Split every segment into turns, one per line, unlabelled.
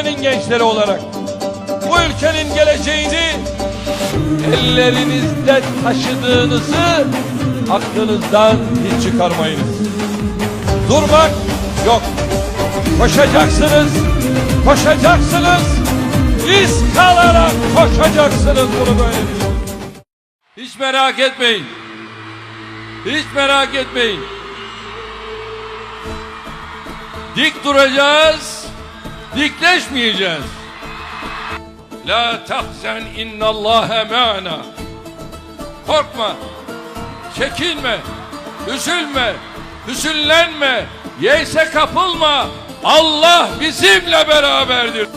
ülkenin gençleri olarak bu ülkenin geleceğini ellerinizde taşıdığınızı aklınızdan hiç çıkarmayınız. Durmak yok. Koşacaksınız, koşacaksınız, risk alarak koşacaksınız bunu böyle. Hiç merak etmeyin. Hiç merak etmeyin. Dik duracağız, dikleşmeyeceğiz. La tahzen innallâhe ma'ana. Korkma, çekinme, üzülme, hüzünlenme, yeyse kapılma. Allah bizimle beraberdir.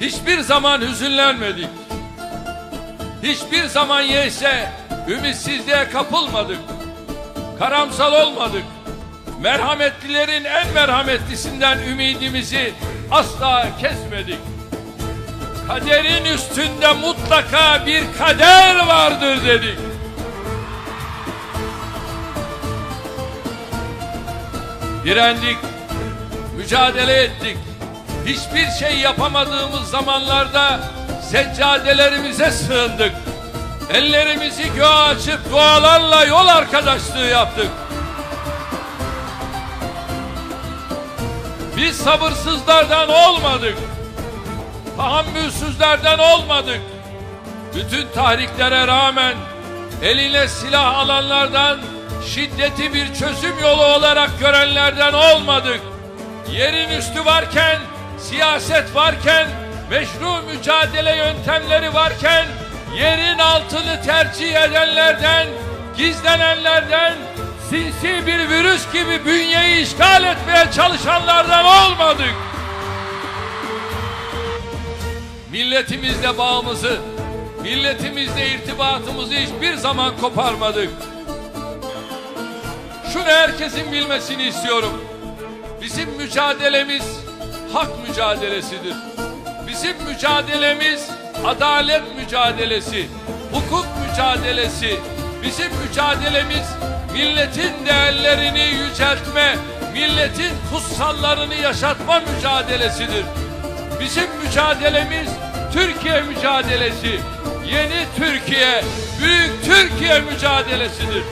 Hiçbir zaman hüzünlenmedik. Hiçbir zaman yeyse ümitsizliğe kapılmadık. Karamsal olmadık. Merhametlilerin en merhametlisinden ümidimizi asla kesmedik. Kaderin üstünde mutlaka bir kader vardır dedik. Direndik, mücadele ettik. Hiçbir şey yapamadığımız zamanlarda seccadelerimize sığındık. Ellerimizi göğe açıp dualarla yol arkadaşlığı yaptık. Biz sabırsızlardan olmadık. Tahammülsüzlerden olmadık. Bütün tahriklere rağmen eline silah alanlardan şiddeti bir çözüm yolu olarak görenlerden olmadık. Yerin üstü varken, siyaset varken, meşru mücadele yöntemleri varken, yerin altını tercih edenlerden, gizlenenlerden, sinsi bir virüs gibi bünyeyi işgal etmeye çalışanlardan olmadık. Milletimizle bağımızı, milletimizle irtibatımızı hiçbir zaman koparmadık. Şunu herkesin bilmesini istiyorum. Bizim mücadelemiz hak mücadelesidir. Bizim mücadelemiz adalet mücadelesi, hukuk mücadelesi. Bizim mücadelemiz milletin değerlerini yüceltme, milletin kutsallarını yaşatma mücadelesidir. Bizim mücadelemiz Türkiye mücadelesi. Yeni Türkiye, büyük Türkiye mücadelesidir.